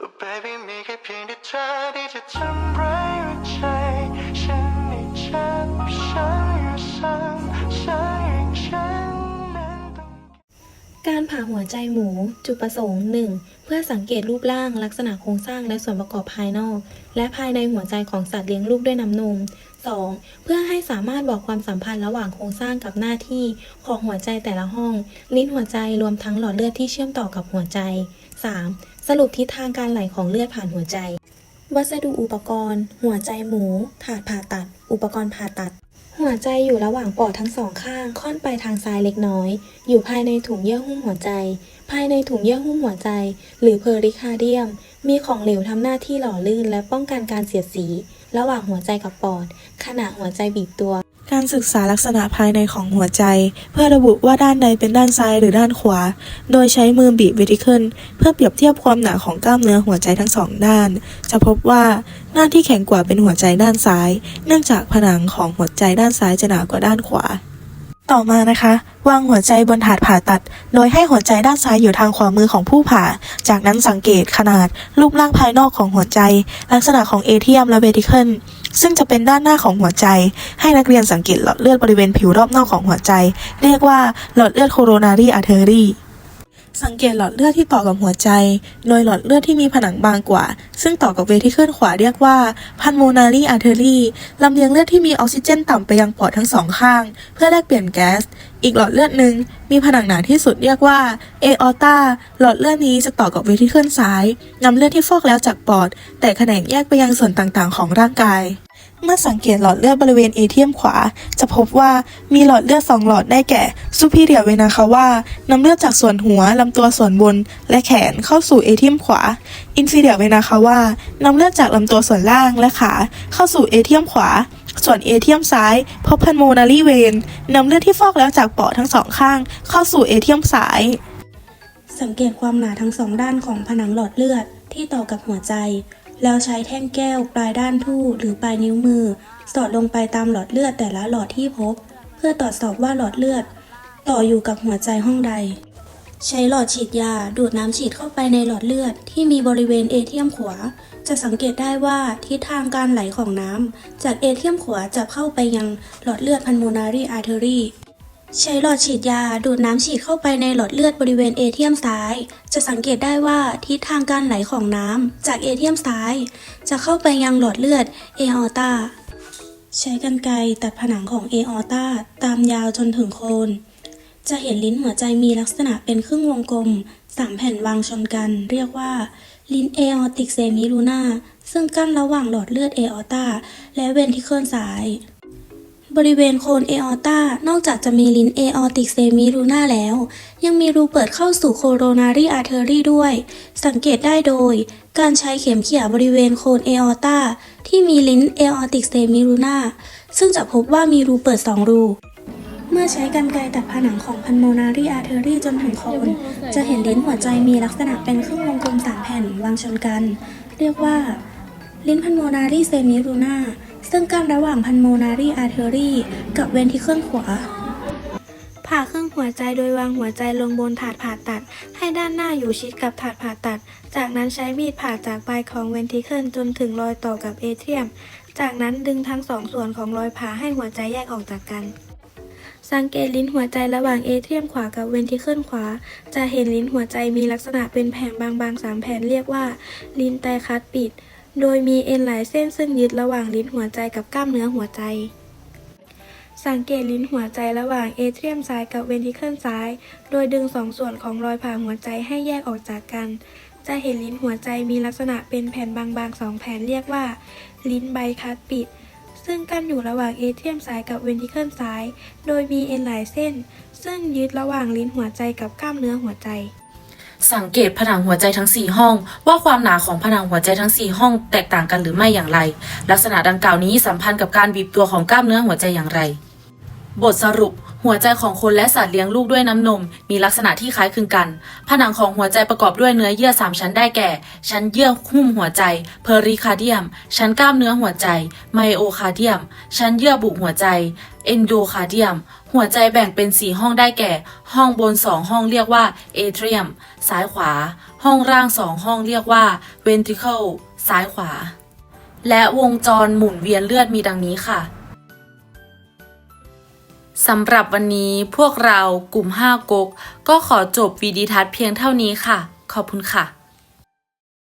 Baby มีแค่เพียงแต่เธอที่จะทำร้ายหัวใจ ฉันให้เจ็บฉันอยู่ซ้ำฉันอย่างฉันนั้นต้องการผ่าหัวใจหมู จุดประสงค์ 1. เพื่อสังเกตรูปร่างลักษณะโครงสร้างและส่วนประกอบภายนอก และภายในหัวใจของสัตว์เลี้ยงลูกด้วยน้ำนม 2. เพื่อให้สามารถบอกความสัมพันธ์ระหว่างโครงสร้างกับหน้าที่ของหัวใจแต่ละห้อง ลิ้นหัวใจรวมทั้งหลอดเลือดที่เชื่อมต่อกับหัวใจ 3. สรุปทิศทางการไหลของเลือดผ่านหัวใจ วัสดุอุปกรณ์ หัวใจหมู ถาดผ่าตัด อุปกรณ์ผ่าตัด หัวใจอยู่ระหว่างปอดทั้งสองข้าง ค่อนไปทางซ้ายเล็กน้อย อยู่ภายในถุงเยื่อหุ้มหัวใจ ภายในถุงเยื่อหุ้มหัวใจ หรือเพอริคาเดียม มีของเหลวทำหน้าที่หล่อลื่นและป้องกันการเสียดสี ระหว่างหัวใจกับปอด ขณะหัวใจบีบตัว การศึกษาลักษณะภายในของหัวใจ เพื่อระบุว่าด้านใดเป็นด้านซ้ายหรือด้านขวา โดยใช้มือบีบวิติเคิลเพื่อเปรียบเทียบความหนาของกล้ามเนื้อหัวใจทั้งสองด้าน จะพบว่าด้านที่แข็งกว่าเป็นหัวใจด้านซ้าย เนื่องจากผนังของหัวใจด้านซ้ายจะหนากว่าด้านขวา ต่อมานะคะ วางหัวใจบนถาดผ่าตัด โดยให้หัวใจด้านซ้ายอยู่ทางขวามือของผู้ผ่า จากนั้นสังเกตขนาดรูปร่างภายนอกของหัวใจ ลักษณะของเอเทียมและเวติเคิล ซึ่งจะเป็นด้านหน้าของหัวใจ ให้นักเรียนสังเกตหลอดเลือดบริเวณผิวรอบนอกของหัวใจ เรียกว่าหลอดเลือดโคโรนารีอาร์เทอรี่ สังเกตหลอดเลือดที่ต่อกับหัวใจ โดยหลอดเลือดที่มีผนังบางกว่า ซึ่งต่อกับเวที่ขึ้นขวาเรียกว่าพันโมนารีอาร์เทอรี่ลำเลียงเลือดที่มีออกซิเจนต่ำไปยังปอดทั้งสองข้าง เพื่อแลกเปลี่ยนแก๊ส อีกหลอดเลือดหนึ่งมีผนังหนาที่สุดเรียกว่าเอออตาหลอดเลือดนี้จะต่อกับเวที่ขึ้นซ้ายนำเลือดที่ฟอกแล้วจากปอด แต่แขนงแยกไปยังส่วนต่างๆ ของร่างกาย เมื่อสังเกตหลอดเลือดบริเวณเอเทียมขวา จะพบว่ามีหลอดเลือดสองหลอดได้แก่ซูพิเรียเวนาคาว่านำเลือดจากส่วนหัวลำตัวส่วนบน และแขนเข้าสู่เอเทียมขวา อินฟิเรียเวนาคาว่านำเลือดจากลำตัวส่วนล่างและขาเข้าสู่เอเทียมขวา ส่วนเอเทียมซ้าย พบพันโมนารีเวนนำเลือดที่ฟอกแล้วจากปอดทั้งสองข้าง เข้าสู่เอเทียมซ้าย สังเกตความหนาทั้งสองด้านของผนังหลอดเลือดที่ต่อกับหัวใจ แล้วใช้แท่งแก้วปลายด้านทู่หรือปลายนิ้วมือ สอดลงไปตามหลอดเลือดแต่ละหลอดที่พบ เพื่อตรวจสอบว่าหลอดเลือด ต่ออยู่กับหัวใจห้องใด ใช้หลอดฉีดยาดูดน้ำฉีดเข้าไปในหลอดเลือดที่มีบริเวณเอเทียมขวา จะสังเกตได้ว่าทิศทางการไหลของน้ำจากเอเทียมขวาจะเข้าไปยังหลอดเลือดพันโมนารีอาร์เทอรี ใช้หลอดฉีดยาดูดน้ำฉีดเข้าไปในหลอดเลือดบริเวณเอเทียมซ้าย จะสังเกตได้ว่าทิศทางการไหลของน้ำจากเอเทียมซ้าย จะเข้าไปยังหลอดเลือดเอออตาใช้กรรไกรตัดผนังของเอออตาตามยาวจนถึงโคน จะเห็นลิ้นหัวใจมีลักษณะเป็นครึ่งวงกลมสามแผ่นวางชนกัน เรียกว่าลิ้นเอออติกเซมิลูนาซึ่งกั้นระหว่างหลอดเลือดเอออตาและเวนทิเคิลซ้าย บริเวณโคนเอออตานอกจากจะมีลิ้นเอออติกเซมิลูน่าแล้ว ยังมีรูเปิดเข้าสู่โคโรนารีอาร์เทอรี่ด้วย สังเกตได้โดย การใช้เข็มเขี่ยบริเวณโคนเอออตาที่มีลิ้นเอออติกเซมิลูน่าซึ่งจะพบว่ามีรูเปิดสองรูเมื่อใช้กรรไกรตัดผนังของพันโมนารีอาร์เทอรี่จนถึงโคน จะเห็นลิ้นหัวใจมีลักษณะเป็นครึ่งวงกลมสามแผ่นวางชนกัน เรียกว่า ลิ้นพันโมนารีเซมิรูน่า ซึ่งกั้นระหว่างพันโมนารีอาร์เทอรี่กับเวนทิเคิลขวา ผ่าครึ่งหัวใจโดยวางหัวใจลงบนถาดผ่าตัด ให้ด้านหน้าอยู่ชิดกับถาดผ่าตัด จากนั้นใช้มีดผ่าจากปลายของเวนทิเคิลจนถึงรอยต่อกับเอเทียม จากนั้นดึงทั้งสองส่วนของรอยผ่าให้หัวใจแยกออกจากกันสังเกตลิ้นหัวใจระหว่างเอเทียมขวากับเวนทิเคิลขวา จะเห็นลิ้นหัวใจมีลักษณะเป็นแผงบางๆสามแผ่นเรียกว่า ลิ้นไตคัสปิด โดยมีเอ็นหลายเส้นซึ่งยึดระหว่างลิ้นหัวใจกับกล้ามเนื้อหัวใจ สังเกตลิ้นหัวใจระหว่างเอเทียมซ้ายกับเวนทิเคิลซ้าย โดยดึงสองส่วนของรอยผ่าหัวใจให้แยกออกจากกัน จะเห็นลิ้นหัวใจมีลักษณะเป็นแผ่นบางๆสองแผ่นเรียกว่า ลิ้นไบคัสปิด ซึ่งกั้นอยู่ระหว่างเอเทียมซ้ายกับเวนทิเคิลซ้าย โดยมีเอ็นหลายเส้น ซึ่งยึดระหว่างลิ้นหัวใจกับกล้ามเนื้อหัวใจ สังเกตผนังหัวใจทั้ง 4 ห้อง ว่าความหนาของผนังหัวใจทั้ง 4 ห้อง แตกต่างกันหรือไม่อย่างไร ลักษณะดังกล่าวนี้สัมพันธ์กับการบีบตัวของกล้ามเนื้อหัวใจอย่างไร บทสรุป หัวใจของคนและสัตว์เลี้ยงลูกด้วยน้ำนม มีลักษณะที่คล้ายคลึงกัน ผนังของหัวใจประกอบด้วยเนื้อเยื่อ 3 ชั้นได้แก่ ชั้นเยื่อหุ้มหัวใจเพอริคาเดียม ชั้นกล้ามเนื้อหัวใจไมโอคาเดียม ชั้นเยื่อบุหัวใจเอนโดคาเดียม หัวใจแบ่งเป็น 4 ห้องได้แก่ ห้องบน 2 ห้องเรียกว่าเอเทรียมซ้ายขวา ห้องร่างสองห้องเรียกว่า ventricle ซ้ายขวา และวงจรหมุนเวียนเลือดมีดังนี้ค่ะสำหรับวันนี้พวกเรากลุ่ม 5 ก๊กก็ขอจบวีดีทัศน์เพียงเท่านี้ค่ะ ขอบคุณค่ะ